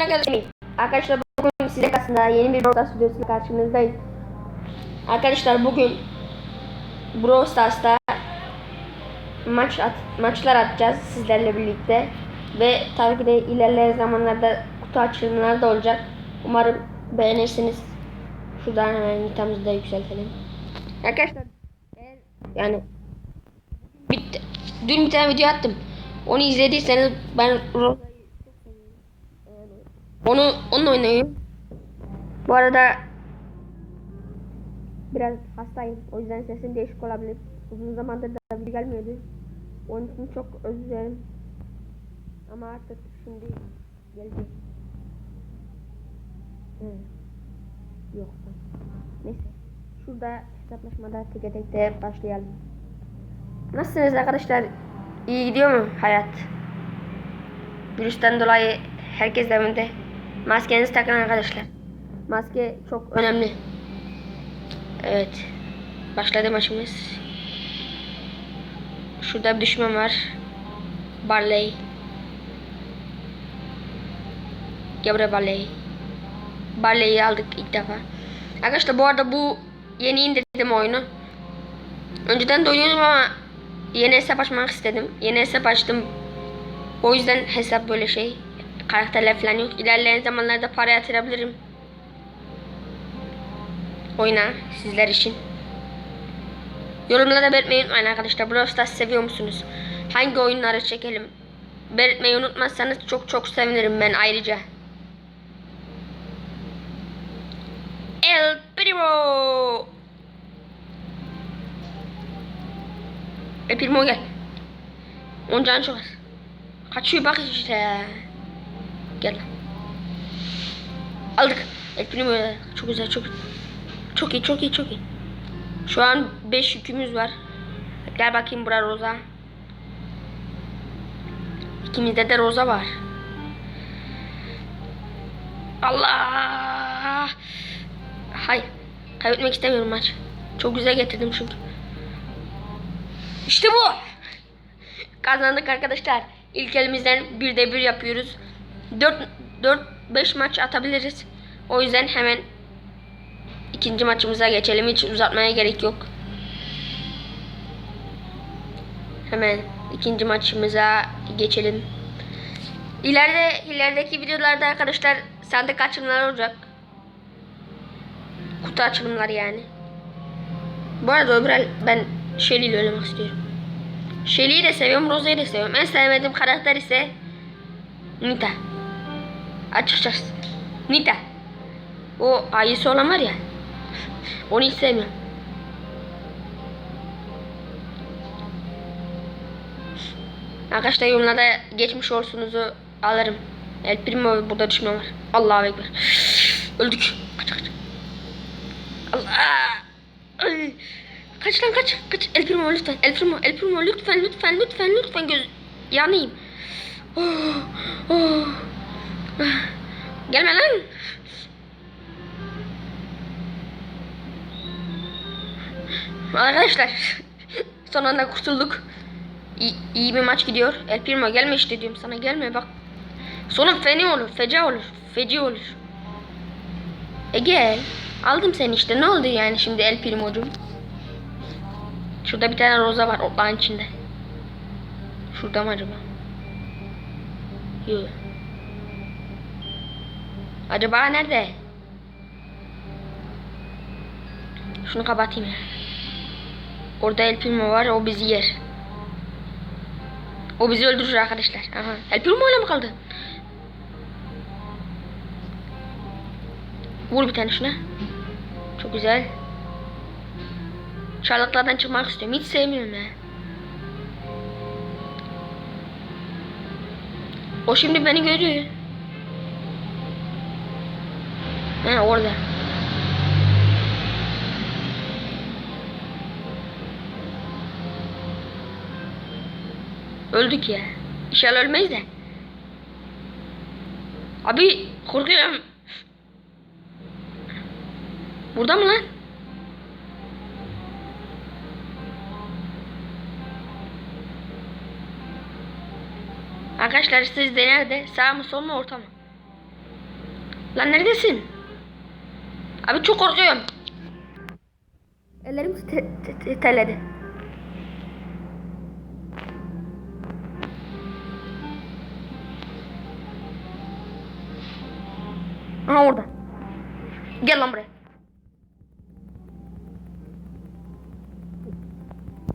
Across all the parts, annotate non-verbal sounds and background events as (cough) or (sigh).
ne kadar Arkadaşlar bugün size aslında yeni bir Brawl videosuyla karşınızdayız. Arkadaşlar bugün Brawl Stars'ta maç at, maçlar atacağız sizlerle birlikte. Ve tabii ki de ilerleyen zamanlarda kutu açılımları da olacak. Umarım beğenirsiniz. Şuradan hemen mitamızı da yükseltelim. Arkadaşlar eğer yani bitti. Dün bir tane video attım. Onu izlediyseniz ben Rosa'yı çok seviyorum. Yani onu onunla oynayayım. Bu arada biraz hastayım. O yüzden sesim değişik olabilir. Uzun zamandır da video gelmiyordu. Onun için çok özür. Ama artık şimdi geldi. Evet. Yok. Neyse. Şurada hesaplaşmada tek tek de başlayalım. Nasılsınız arkadaşlar? İyi gidiyor mu hayat? Virüsten dolayı herkes evinde. Maskenizi takın arkadaşlar. Maske çok önemli. Evet. Başladı maçımız. Şurada bir düşman var. Barley. Buraya Barley. Barley'i aldık ilk defa. Arkadaşlar bu arada bu yeni indirdim oyunu. Önceden de oynuyordum ama yeni hesap açmak istedim. Yeni hesap açtım. O yüzden hesap böyle şey. Karakterler falan yok. İlerleyen zamanlarda para yatırabilirim. Oyna sizler için. Yorumlara belirtmeyi unutmayın arkadaşlar. Brawl Stars seviyor musunuz? Hangi oyunları çekelim? Belirtmeyi unutmazsanız çok çok sevinirim ben ayrıca. El Primo. El Primo gel. Onun canı çok az. Kaçıyor bak işte. Gel. Aldık. El Primo çok güzel çok çok iyi çok iyi çok iyi. Şu an 5 yükümüz var. Gel bakayım bura Roza. İkimizde de Roza var. Allah. Hayır. Kaybetmek istemiyorum maç. Çok güzel getirdim çünkü. İşte bu. Kazandık arkadaşlar. İlk elimizden bir de bir yapıyoruz. 4 4 5 maç atabiliriz. O yüzden hemen ikinci maçımıza geçelim. Hiç uzatmaya gerek yok. Hemen ikinci maçımıza geçelim. İleride ilerideki videolarda arkadaşlar sandık açılımları olacak. Kutu açılımları yani. Bu arada öbür ben Shelly ile oynamak istiyorum. Shelly'yi de seviyorum, Rosa'yı da seviyorum. En sevmediğim karakter ise Nita. Açıkçası. Nita. O ayısı olan var ya. Onu hiç sevmiyorum. Arkadaşlar yorumlarda geçmiş olsunuzu alırım. El Primo burada düşman var. Allahu Ekber. Öldük. Kaç kaç. Allah. Ay. Kaç lan kaç. Kaç. El Primo lütfen. El Primo. El Primo lütfen lütfen lütfen lütfen göz yanayım. Oh, oh. Gelme lan. Arkadaşlar son anda kurtulduk. İyi, iyi bir maç gidiyor. El Primo gelme işte diyorum sana gelme bak. Sonun feni olur, feca olur, feci olur. E gel. Aldım seni işte. Ne oldu yani şimdi El Primo'cum? Şurada bir tane roza var otlağın içinde. Şurada mı acaba? Yok. Acaba nerede? Şunu kapatayım. Orada El Primo var. O bizi yer. O bizi öldürür arkadaşlar. Aha. El Primo öyle mi kaldı? Vur bir tane şuna. Çok güzel. Çarlıklardan çıkmak istiyorum. Hiç sevmiyorum ya. O şimdi beni görüyor. Ha orada. Öldük ya. İnşallah ölmeyiz de. Abi korkuyorum. Burada mı lan? Arkadaşlar sizde nerede? Sağ mı sol mu orta mı? Lan neredesin? Abi çok korkuyorum. Ellerim te- te- te- teledi. Aha orada. Gel lan buraya.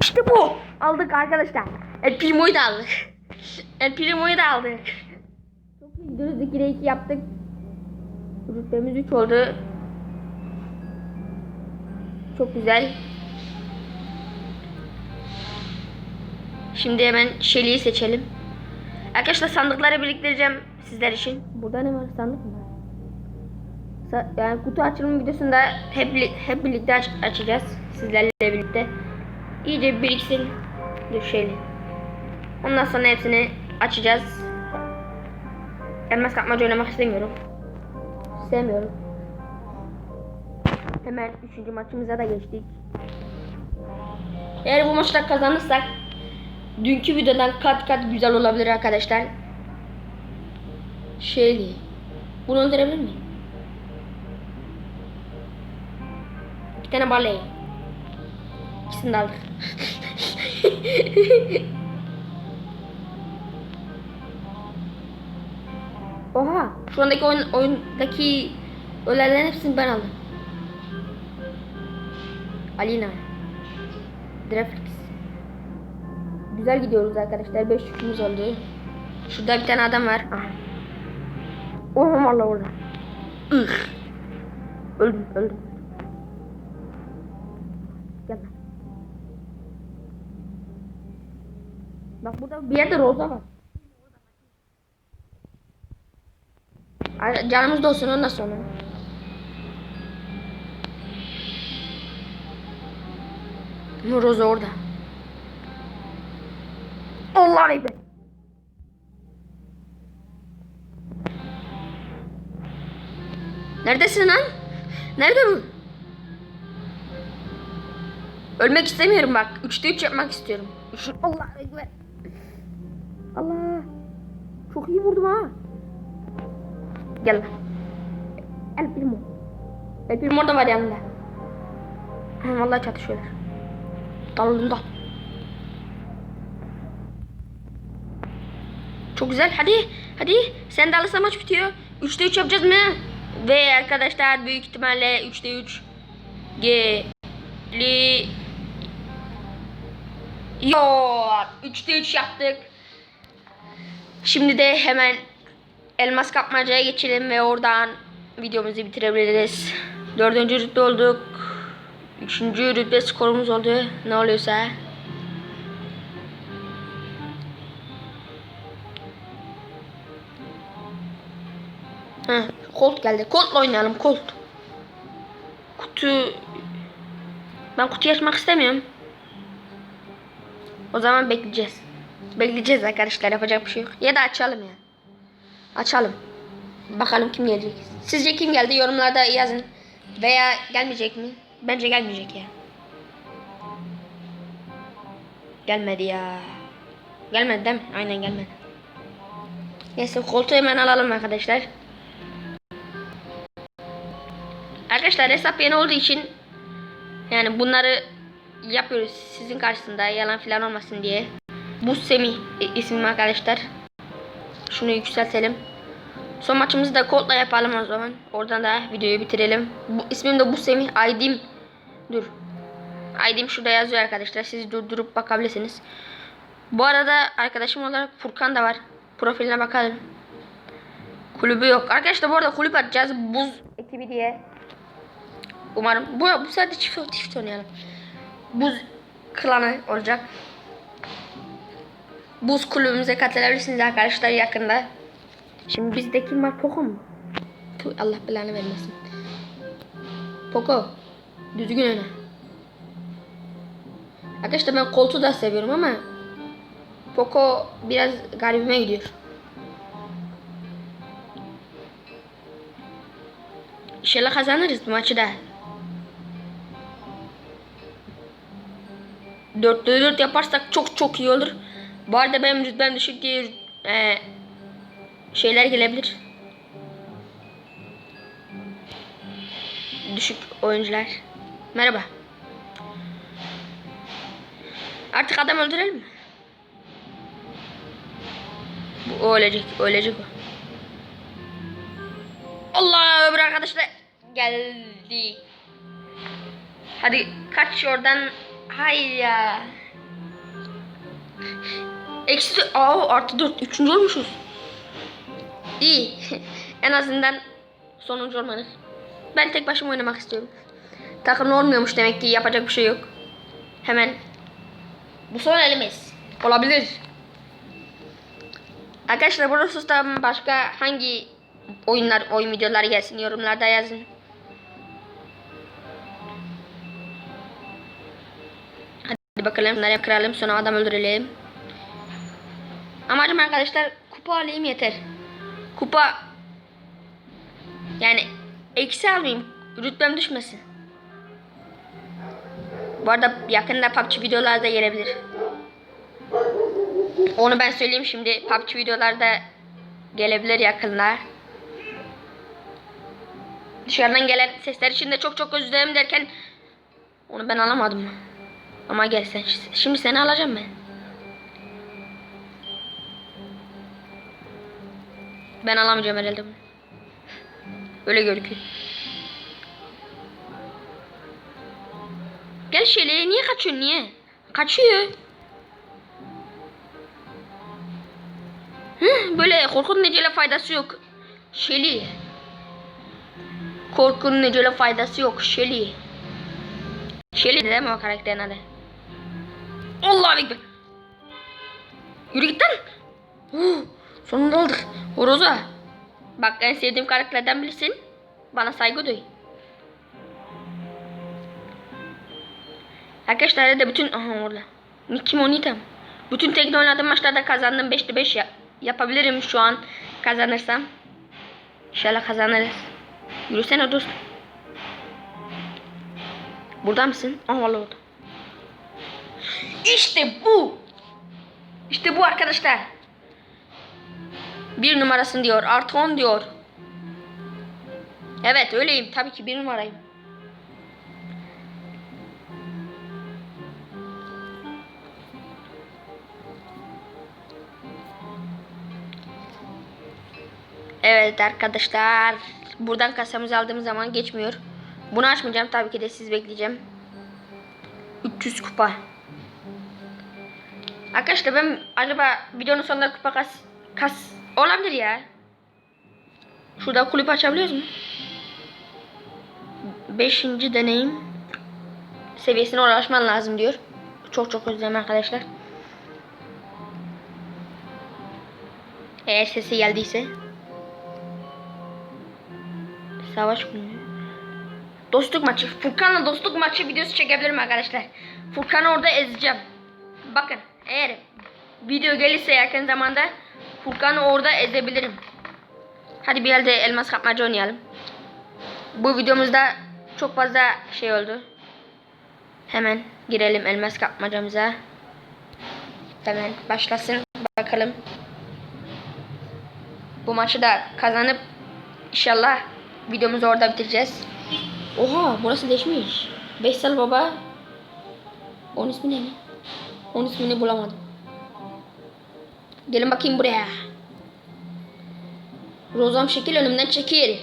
İşte bu. Aldık arkadaşlar. El Primo'yu da aldık. El Primo'yu da aldık. Çok iyi gidiyoruz. 2'de 2 yaptık. Rütbemiz 3 oldu. Çok güzel. Şimdi hemen Shelly'yi seçelim. Arkadaşlar sandıkları biriktireceğim sizler için. Burada ne var? Sandık mı Yani kutu açılım videosunda hep, hep birlikte aç- açacağız. Sizlerle birlikte. İyice bir biriksin. Shelly. Ondan sonra hepsini açacağız. Elmas kapmaca oynamak istemiyorum. Sevmiyorum. Hemen üçüncü maçımıza da geçtik. Eğer bu maçta kazanırsak dünkü videodan kat kat güzel olabilir arkadaşlar. Shelly. Bunu öldürebilir miyim? Bir tane baley. İkisini de aldık. Oha. Şu andaki oyun, oyundaki ölenlerin hepsini ben aldım. Alina. Drafix. Güzel gidiyoruz arkadaşlar. 5 yükümüz oldu. Şurada bir tane adam var. Aha. Oha valla orada. Ih. Öldüm öldüm. Gel. Bak burada bir yerde Rosa var. Canımız da olsun ondan sonra. Rosa orada. Allah be. Neredesin lan? Nerede bu? Ölmek istemiyorum bak. Üçte üç yapmak istiyorum. Şu- Allah ekber. Allah. Çok iyi vurdum ha. Gel lan. El Primo. El Primo da var yanında. Vallahi çatışıyorlar. Dalında. Çok güzel. Hadi. Hadi. Sen de alırsa maç bitiyor. 3'te 3 yapacağız mı? Ve arkadaşlar büyük ihtimalle 3'te 3 geli Yok. 3'te 3 yaptık. Şimdi de hemen elmas kapmacaya geçelim ve oradan videomuzu bitirebiliriz. Dördüncü rütbe olduk. Üçüncü rütbe skorumuz oldu. Ne oluyorsa. Heh, Colt geldi. Colt'la oynayalım. Colt. Kutu... Ben kutuyu açmak istemiyorum. O zaman bekleyeceğiz. Bekleyeceğiz arkadaşlar. Yapacak bir şey yok. Ya da açalım ya. Açalım. Bakalım kim gelecek. Sizce kim geldi? Yorumlarda yazın. Veya gelmeyecek mi? Bence gelmeyecek ya. Gelmedi ya. Gelmedi değil mi? Aynen gelmedi. Neyse koltuğu hemen alalım arkadaşlar. Arkadaşlar hesap yeni olduğu için yani bunları yapıyoruz sizin karşısında yalan filan olmasın diye. Bu Semih ismim arkadaşlar. Şunu yükseltelim. Son maçımızı da Colt'la yapalım o zaman. Oradan da videoyu bitirelim. Bu ismim de bu Semih. Aydim. Dur. Aydim şurada yazıyor arkadaşlar. Siz durdurup bakabilirsiniz. Bu arada arkadaşım olarak Furkan da var. Profiline bakalım. Kulübü yok. Arkadaşlar bu arada kulüp atacağız. Buz ekibi diye. Umarım. Bu, bu de çift, çift oynayalım. Buz klanı olacak. Buz kulübümüze katılabilirsiniz arkadaşlar yakında. Şimdi bizde kim var? Poco mu? Allah belanı vermesin. Poco. Düzgün oyna. Arkadaşlar ben koltuğu da seviyorum ama Poco biraz garibime gidiyor. İnşallah kazanırız maçı da. Dörtte dört yaparsak çok çok iyi olur. Bu arada benim rütbem düşük diye e, şeyler gelebilir. düşük oyuncular. Merhaba. Artık adam öldürelim mi? Bu o ölecek, ölecek o. Allah öbür arkadaş da geldi. Hadi kaç oradan. Hayır ya. Eksi aa artı dört. Üçüncü olmuşuz. İyi. (laughs) en azından sonuncu olmadık. Ben tek başıma oynamak istiyorum. Takımlı olmuyormuş demek ki yapacak bir şey yok. Hemen. Bu son elimiz. Olabilir. Arkadaşlar bu husustan başka hangi oyunlar, oyun videoları gelsin yorumlarda yazın. Hadi bakalım bunları kıralım sonra adam öldürelim. Amacım arkadaşlar kupa alayım yeter. Kupa yani eksi almayayım. Rütbem düşmesin. Bu arada yakında PUBG videolarda gelebilir. Onu ben söyleyeyim şimdi. PUBG videolarda gelebilir yakında. Dışarıdan gelen sesler için de çok çok özür derken onu ben alamadım. Ama gel sen. Şimdi seni alacağım ben. Ben alamayacağım herhalde bunu. Öyle görünüyor. Gel Şeli niye kaçıyorsun niye? Kaçıyor. Hı, böyle korkunun necele faydası yok. Şeli. Korkunun necele faydası yok. Şeli. Şeli değil mi o karakterin adı? Allah ekber. Yürü git lan. Uh, sonunda aldık. Horoza. Bak en sevdiğim karakterlerden birisin. Bana saygı duy. Arkadaşlar da bütün aha orada. Kim Onita. Bütün tekne oynadığım maçlarda kazandım 5'te 5 ya yapabilirim şu an kazanırsam. İnşallah kazanırız. Yürüsene dost. Burada mısın? Aa vallahi orada. İşte bu. İşte bu arkadaşlar. Bir numarasın diyor. Artı 10 diyor. Evet öyleyim. Tabii ki bir numarayım. Evet arkadaşlar. Buradan kasamızı aldığımız zaman geçmiyor. Bunu açmayacağım. Tabii ki de siz bekleyeceğim. 300 kupa. Arkadaşlar ben acaba videonun sonunda kupa kas, kas olabilir ya. Şurada kulüp açabiliyoruz mu? Beşinci deneyim seviyesine ulaşman lazım diyor. Çok çok özledim arkadaşlar. Eğer sesi geldiyse. Savaş günü. Dostluk maçı. Furkan'la dostluk maçı videosu çekebilirim arkadaşlar. Furkan'ı orada ezeceğim. Bakın eğer video gelirse yakın zamanda Furkan'ı orada ezebilirim. Hadi bir yerde elmas kapmaca oynayalım. Bu videomuzda çok fazla şey oldu. Hemen girelim elmas kapmacamıza. Hemen başlasın bakalım. Bu maçı da kazanıp inşallah videomuzu orada bitireceğiz. Oha burası değişmiş. Beysel Baba. Onun ismi ne? Onun ismini bulamadım. Gelin bakayım buraya. Rozam şekil önümden çekil.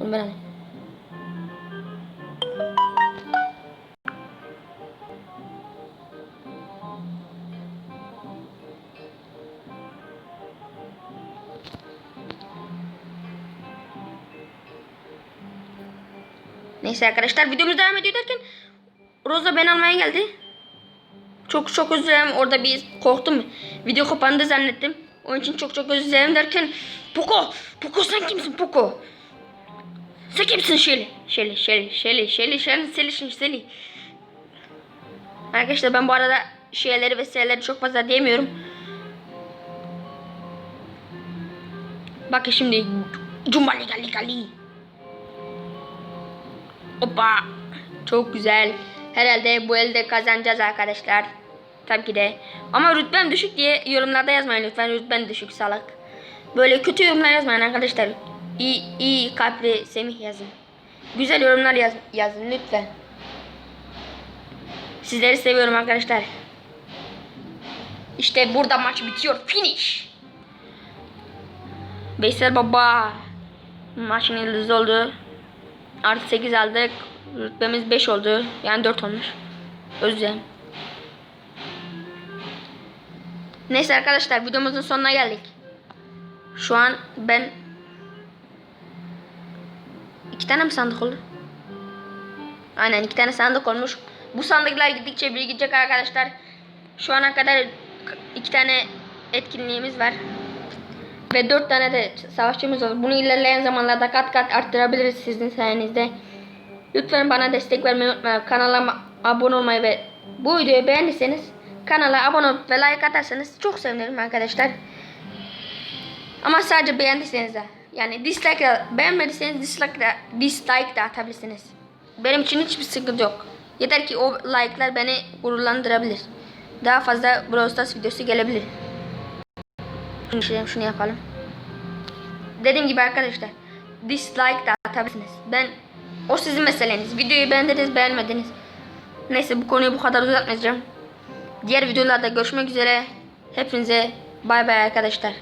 Onu ben Neyse arkadaşlar videomuz devam ediyor derken Rosa ben almaya geldi. Çok çok özür dilerim orada bir korktum. Video kapandı zannettim. Onun için çok çok özür dilerim derken Poco! Poco sen kimsin Poco? Sen kimsin Şeli? Şeli, Şeli, Şeli, Şeli, Şeli, Şeli, Şeli, Şeli. Arkadaşlar ben bu arada şeyleri ve şeyleri çok fazla diyemiyorum. Bakın şimdi Cumbali gali gali. Hoppa. Çok güzel. Herhalde bu elde kazanacağız arkadaşlar. Tabii ki de. Ama rütbem düşük diye yorumlarda yazmayın lütfen. Rütbem düşük salak. Böyle kötü yorumlar yazmayın arkadaşlar. iyi, iyi kalpli Semih yazın. Güzel yorumlar yaz, yazın lütfen. Sizleri seviyorum arkadaşlar. İşte burada maç bitiyor. Finish. Veysel Baba maçın yıldızı oldu. Artı 8 aldık. Rütbemiz 5 oldu. Yani 4 olmuş. Özür dilerim. Neyse arkadaşlar videomuzun sonuna geldik. Şu an ben iki tane mi sandık oldu? Aynen iki tane sandık olmuş. Bu sandıklar gittikçe birikecek arkadaşlar. Şu ana kadar iki tane etkinliğimiz var. Ve dört tane de savaşçımız var. Bunu ilerleyen zamanlarda kat kat arttırabiliriz sizin sayenizde. Lütfen bana destek vermeyi unutmayın. Kanalıma abone olmayı ve bu videoyu beğendiyseniz kanala abone olup ve like atarsanız çok sevinirim arkadaşlar. Ama sadece beğendiyseniz de yani dislike de, beğenmediyseniz dislike de, dislike de atabilirsiniz. Benim için hiçbir sıkıntı yok. Yeter ki o like'lar beni gururlandırabilir. Daha fazla Brawl Stars videosu gelebilir. Şunu, şunu- yapalım. Dediğim gibi arkadaşlar dislike de atabilirsiniz. Ben o sizin meseleniz. Videoyu beğendiniz beğenmediniz. Neyse bu konuyu bu kadar uzatmayacağım. Diğer videolarda görüşmek üzere. Hepinize bay bay arkadaşlar.